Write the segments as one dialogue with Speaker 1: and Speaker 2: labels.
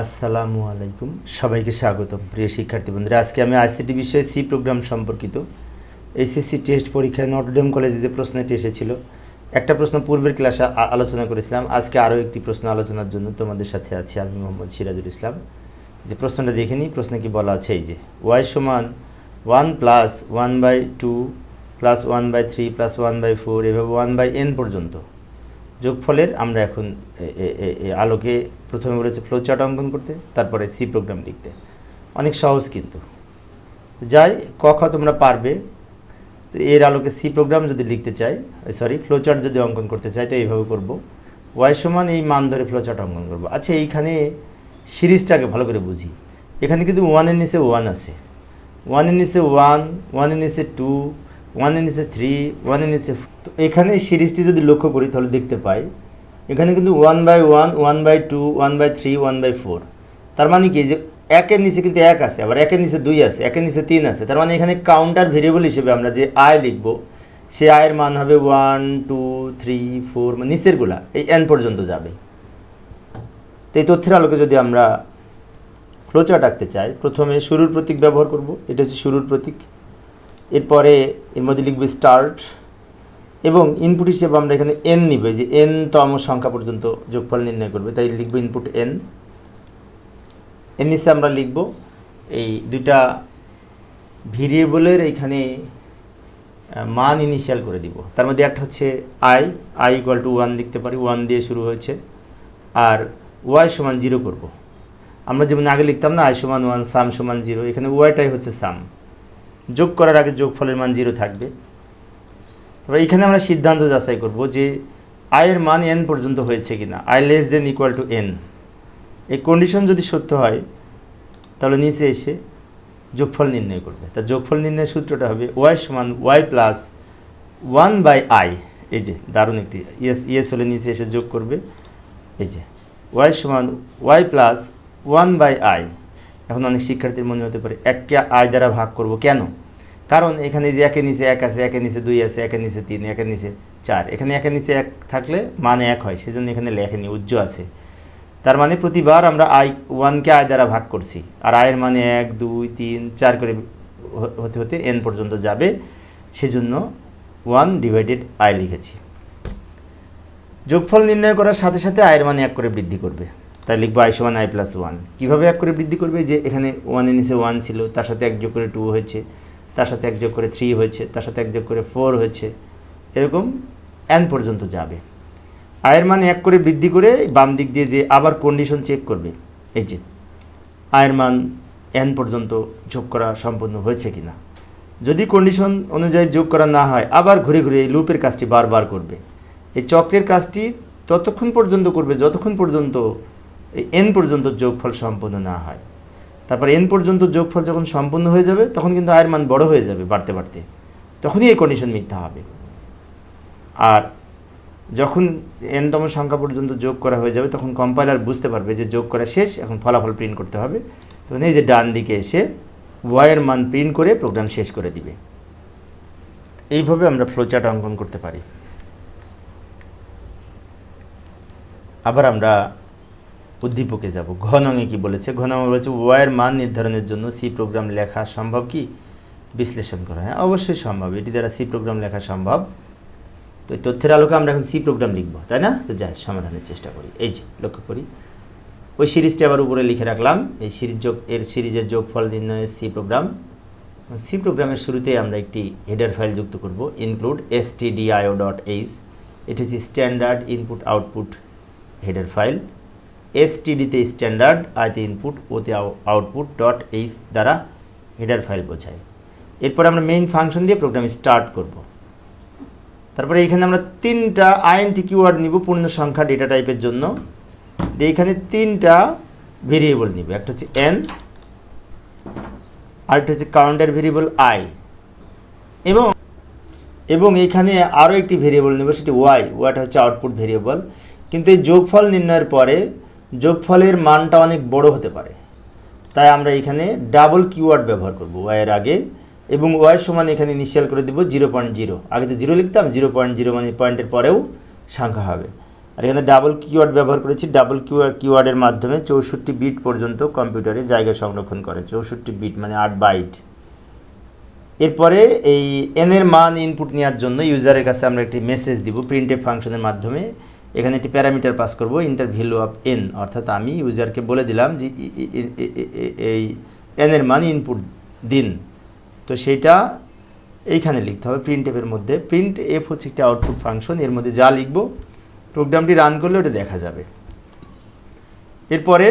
Speaker 1: আসসালামু আলাইকুম। সবাইকে স্বাগতম। প্রিয় শিক্ষার্থী বন্ধুরা, আজকে আমি আইসিটি বিষয়ে সি প্রোগ্রাম সম্পর্কিত এসএসসি টেস্ট পরীক্ষায় নটরডেম কলেজে যে প্রশ্নটি এসেছিল, একটা প্রশ্ন পূর্বের ক্লাসে আলোচনা করেছিলাম। আজকে আরও একটি প্রশ্ন আলোচনার জন্য তোমাদের সাথে আছি আমি মোহাম্মদ সিরাজুল ইসলাম। যে প্রশ্নটা দেখে নিই, প্রশ্নে কি বলা আছে, এই যে ওয়াই সমান one plus one by two plus one by three plus one by four এভাবে ওয়ান বাই এন পর্যন্ত। যোগফলের আমরা এখন আলোকে প্রথমে বলেছে ফ্লো চার্ট অঙ্কন করতে, তারপরে সি প্রোগ্রাম লিখতে। অনেক সহজ কিন্তু। যাই, ক খ তোমরা পারবে। তো এর আলোকে সি প্রোগ্রাম যদি লিখতে চাই সরি ফ্লো চার্ট যদি অঙ্কন করতে চাই, তো এইভাবে করব। ওয়াই সমান এই মান ধরে ফ্লো চার্ট অঙ্কন করব। আচ্ছা এইখানে সিরিজটাকে ভালো করে বুঝি। এখানে কিন্তু ওয়ানের নিচে ওয়ান আছে। ওয়ানের নিচে ওয়ান ওয়ানের নিচে টু ওয়ানের নিচে থ্রি ওয়ানের নিচে তো এখানে সিরিজটি যদি লক্ষ্য করি, তাহলে দেখতে পাই, এখানে কিন্তু one by one one by two one by three one by four তার মানে কি, যে একের নিচে কিন্তু এক আছে, আবার একের নিচে দুই আছে একের নিচে তিন আছে। তার মানে এখানে কাউন্টার ভেরিয়েবল হিসেবে আমরা যে আয় লিখব, সে আয়ের মান হবে ওয়ান টু থ্রি ফোর মানে নিচেরগুলা এই এন পর্যন্ত যাবে। তো এই তথ্যের আলোকে যদি আমরা ফ্লোচার্ট আঁকতে চাই, প্রথমে শুরুর প্রতীক ব্যবহার করব, এটা হচ্ছে শুরুর প্রতীক। এরপরে এর মধ্যে লিখবে স্টার্ট এবং ইনপুট হিসেবে আমরা এখানে এন নিবে যে এন তম সংখ্যা পর্যন্ত যোগফল নির্ণয় করবে, তাই লিখব ইনপুট এন এর নিচে আমরা লিখব এই দুইটা ভেরিয়েবলের এইখানে মান ইনিশিয়াল করে দিব। তার মধ্যে একটা হচ্ছে i i equal to one লিখতে পারি ওয়ান দিয়ে শুরু হয়েছে, আর ওয়াই সমান জিরো করব। আমরা যেমন আগে লিখতাম না আই সমান ওয়ান সাম সমান জিরো এখানে ওয়াইটাই হচ্ছে সাম যোগ করার আগে যোগফলের মান জিরো থাকবে। তবে এখানে আমরা সিদ্ধান্ত যাচাই করব যে আয়ের মান এন পর্যন্ত হয়েছে কি না i less than equal to n এই কন্ডিশন যদি সত্য হয়, তাহলে নিচে এসে যোগফল নির্ণয় করবে। তা যোগফল নির্ণয়ের সূত্রটা হবে ওয়াই সমান y plus one by i এই যে, দারুণ একটি ইয়েস ইয়েস হলে নিচে এসে যোগ করবে। এই যে ওয়াই সমান y plus one by i এখন অনেক শিক্ষার্থীর মনে হতে পারে এককে আই দ্বারা ভাগ করব। কেন? কারণ এখানে যে একের নিচে এক আছে একের নিচে দুই আছে একের নিচে তিন একের নিচে চার। এখানে একের নিচে এক থাকলে মানে এক হয়, সেজন্য এখানে লেখেনি, উজ্জ্ব আছে। তার মানে প্রতিবার আমরা আই ওয়ানকে আয় দ্বারা ভাগ করছি। আর আয়ের মানে এক, দুই, তিন, চার করে হতে হতে এন পর্যন্ত যাবে। সেজন্য ওয়ান ডিভাইডেড আয় লিখেছি। যোগফল নির্ণয় করার সাথে সাথে আয়ের মানে এক করে বৃদ্ধি করবে। তাই লিখব আই সমান আই প্লাস ওয়ান কীভাবে এক করে বৃদ্ধি করবে? যে এখানে ওয়ানের নিচে ওয়ান ছিল, তার সাথে এক যোগ করে টু হয়েছে, তার সাথে এক যোগ করে থ্রি হয়েছে, তার সাথে এক যোগ করে ফোর হয়েছে, এরকম এন পর্যন্ত যাবে। আয়ের মান এক করে বৃদ্ধি করে বাম দিক দিয়ে যে আবার কন্ডিশন চেক করবে, এই যে আয়ের মান এন পর্যন্ত যোগ করা সম্পন্ন হয়েছে কি না যদি কন্ডিশন অনুযায়ী যোগ করা না হয়, আবার ঘুরে ঘুরে এই লুপের কাজটি বারবার করবে। এই চক্রের কাজটি ততক্ষণ পর্যন্ত করবে, যতক্ষণ পর্যন্ত এই এন পর্যন্ত যোগফল সম্পূর্ণ না হয়। তারপর এন পর্যন্ত যোগফল যখন সম্পূর্ণ হয়ে যাবে, তখন কিন্তু আয়ের মান বড় হয়ে যাবে বাড়তে বাড়তে। তখনই এই কন্ডিশন মিথ্যা হবে। আর যখন এনতম সংখ্যা পর্যন্ত যোগ করা হয়ে যাবে, তখন কম্পাইলার বুঝতে পারবে যে যোগ করা শেষ, এখন ফলাফল প্রিন্ট করতে হবে। তখন এই যে ডান দিকে এসে ওয়াইয়ের মান প্রিন্ট করে প্রোগ্রাম শেষ করে দিবে। এইভাবে আমরা ফ্লোচার্ট অঙ্কন করতে পারি। আবার আমরা উদ্দীপকে যাব। ঘনঙে কি বলেছে? ঘনঙে বলেছে ওয়াইয়ের মান নির্ধারণের জন্য সি প্রোগ্রাম লেখা সম্ভব কি? বিশ্লেষণ করা। হ্যাঁ অবশ্যই সম্ভব। এটি দ্বারা সি প্রোগ্রাম লেখা সম্ভব। তো তথ্যের আলোকে আমরা এখন সি প্রোগ্রাম লিখব, তাই না? তো যাই, সমাধানের চেষ্টা করি। এই যে, লক্ষ্য করি। ওই সিরিজটি আবার উপরে লিখে রাখলাম। এই সিরিজ যোগ, এর সিরিজের যোগফল নির্ণয়ের সি প্রোগ্রাম সি প্রোগ্রামের শুরুতেই আমরা একটি হেডার ফাইল যুক্ত করব। Include s t dio dot h এটি হচ্ছে standard input output header file s টিডিতে standard আইতে ইনপুট ওতে আউটপুট ডট এইচ দ্বারা হেডার ফাইল বোঝায়। এরপর আমরা মেইন ফাংশন দিয়ে প্রোগ্রাম স্টার্ট করব। তারপরে এখানে আমরা তিনটা আইএনটি কিওয়ার্ড নিব পূর্ণ সংখ্যা ডেটা টাইপের জন্য। দিয়ে এখানে তিনটা ভেরিয়েবল নিব। একটা হচ্ছে এন আরেকটা হচ্ছে কাউন্টার ভেরিয়েবল আই এবং এবং এখানে আরও একটি ভেরিয়েবল নেব, সেটি ওয়াই ওয়াইটা হচ্ছে আউটপুট ভেরিয়েবল কিন্তু এই যোগফল নির্ণয়ের পরে যোগফলের মানটা অনেক বড় হতে পারে। তাই আমরা এখানে ডাবল কিওয়ার্ড ব্যবহার করব ওয়াইয়ের আগে এবং ওয়াই সমান এখানে ইনিশিয়াল করে দেবো জিরো পয়েন্ট জিরো আগে তো জিরো লিখতাম জিরো পয়েন্ট জিরো মানে পয়েন্টের পরেও সংখ্যা হবে। আর এখানে ডাবল কিওয়ার্ড ব্যবহার করেছি ডাবল কিওয়ার্ড কিওয়ার্ডের মাধ্যমে চৌষট্টি বিট পর্যন্ত কম্পিউটারে জায়গা সংরক্ষণ করে, চৌষট্টি বিট মানে আট বাইট এরপরে এই এনের মান ইনপুট নেওয়ার জন্য ইউজারের কাছে আমরা একটি মেসেজ দিব প্রিন্টেড ফাংশনের মাধ্যমে। এখানে একটি প্যারামিটার পাস করব ইন্টার ভ্যালু অফ এন অর্থাৎ আমি ইউজারকে বলে দিলাম যে এই এনের মান ইনপুট দিন। তো সেইটা এইখানে লিখতে হবে প্রিন্ট এফের মধ্যে। প্রিন্ট এফ হচ্ছে একটি আউটপুট ফাংশন এর মধ্যে যা লিখব প্রোগ্রামটি রান করলে ওটা দেখা যাবে। এরপরে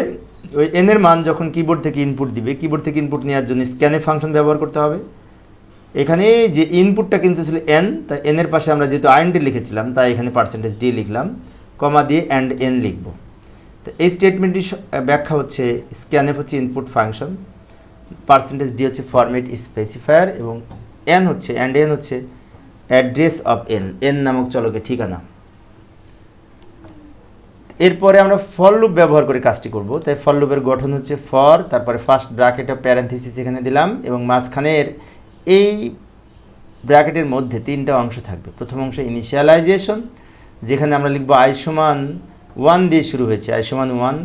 Speaker 1: ওই এনের মান যখন কিবোর্ড থেকে ইনপুট দিবে কিবোর্ড থেকে ইনপুট নেওয়ার জন্য স্ক্যানে ফাংশন ব্যবহার করতে হবে। এখানে যে ইনপুটটা কিন্তু ছিল এন তাই এনের পাশে আমরা যেহেতু আইনটি লিখেছিলাম, তাই এখানে পার্সেন্টেজ ডি লিখলাম। কমা দিয়ে অ্যান্ড এন লিখব। তো এই স্টেটমেন্টটির ব্যাখ্যা হচ্ছে স্ক্যানএফ হচ্ছে ইনপুট ফাংশন পার্সেন্টেজ ডি হচ্ছে ফরম্যাট স্পেসিফায়ার এবং এন হচ্ছে অ্যান্ড এন হচ্ছে অ্যাড্রেস অফ এন এন নামক চলকের ঠিকানা। এরপরে আমরা ফর লুপ ব্যবহার করে কাজটি করব। তাই ফর লুপের গঠন হচ্ছে ফর তারপরে ফার্স্ট ব্র্যাকেট অফ প্যারেন্থিসিস এখানে দিলাম এবং মাঝখানের এই ব্র্যাকেটের মধ্যে তিনটা অংশ থাকবে। প্রথম অংশ ইনিশিয়ালাইজেশন যেখানে আমরা লিখব আই সমান ওয়ান দিয়ে শুরু হয়েছে আই সমান ওয়ান।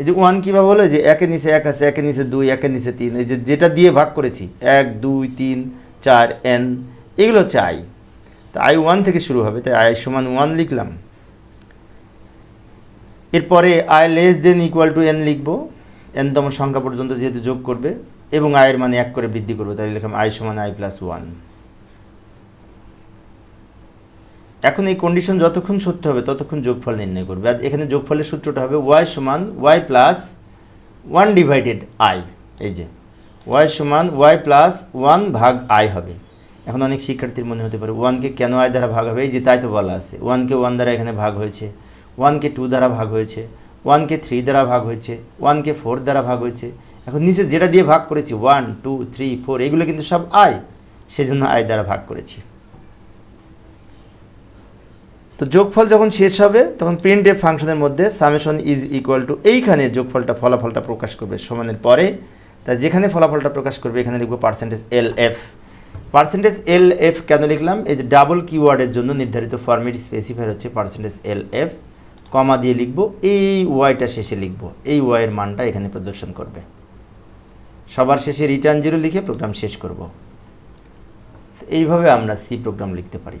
Speaker 1: এই যে ওয়ান কীভাবে হলো? যে একের নিচে এক আছে, একের নিচে দুই, একের নিচে তিন। এই যে যেটা দিয়ে ভাগ করেছি, এক, দুই, তিন, চার, এন, এগুলো হচ্ছে আই। তো আই ওয়ান থেকে শুরু হবে, তাই আই সমান ওয়ান লিখলাম। এরপরে i less than equal to n লিখব। এনতম সংখ্যা পর্যন্ত যেহেতু যোগ করবে, এবং আয়ের মানে এক করে বৃদ্ধি করবে, তাই লিখলাম আই সমান আই প্লাস ওয়ান এখন এই কন্ডিশন যতক্ষণ সত্য হবে, ততক্ষণ যোগফল নির্ণয় করবে। আর এখানে যোগফলের সূত্রটা হবে ওয়াই সমান y plus one divided i এই যে ওয়াই সমান ওয়াই প্লাস ওয়ান ভাগ আই হবে। এখন অনেক শিক্ষার্থীর মনে হতে পারে ওয়ানকে কেন আই দ্বারা ভাগ হবে? এই যে, তাই তো বলা আছে। ওয়ানকে ওয়ান দ্বারা এখানে ভাগ হয়েছে ওয়ানকে টু দ্বারা ভাগ হয়েছে ওয়ানকে থ্রি দ্বারা ভাগ হয়েছে ওয়ানকে ফোর দ্বারা ভাগ হয়েছে। এখন নিচে যেটা দিয়ে ভাগ করেছি ওয়ান টু থ্রি ফোর এগুলো কিন্তু সব আয় সেজন্য আয় দ্বারা ভাগ করেছি। তো যোগফল যখন শেষ হবে, তখন প্রিন্ট এফ ফাংশনের মধ্যে সামেশন ইজ ইকুয়াল টু এইখানে যোগফলটা ফলাফলটা প্রকাশ করবে সমানের পরে। তাই যেখানে ফলাফলটা প্রকাশ করবে, এখানে লিখব percentage L F percentage L F কেন লিখলাম? এই যে ডাবল কিওয়ার্ডের জন্য নির্ধারিত ফর্মেট স্পেসিফাই হচ্ছে পার্সেন্টেজ এল এফ কমা দিয়ে লিখব, এই ওয়াইটা শেষে লিখব, এই ওয়াইয়ের মানটা এখানে প্রদর্শন করবে। সবার শেষে রিটার্ন জিরো লিখে প্রোগ্রাম শেষ করব। এইভাবে আমরা সি প্রোগ্রাম লিখতে পারি।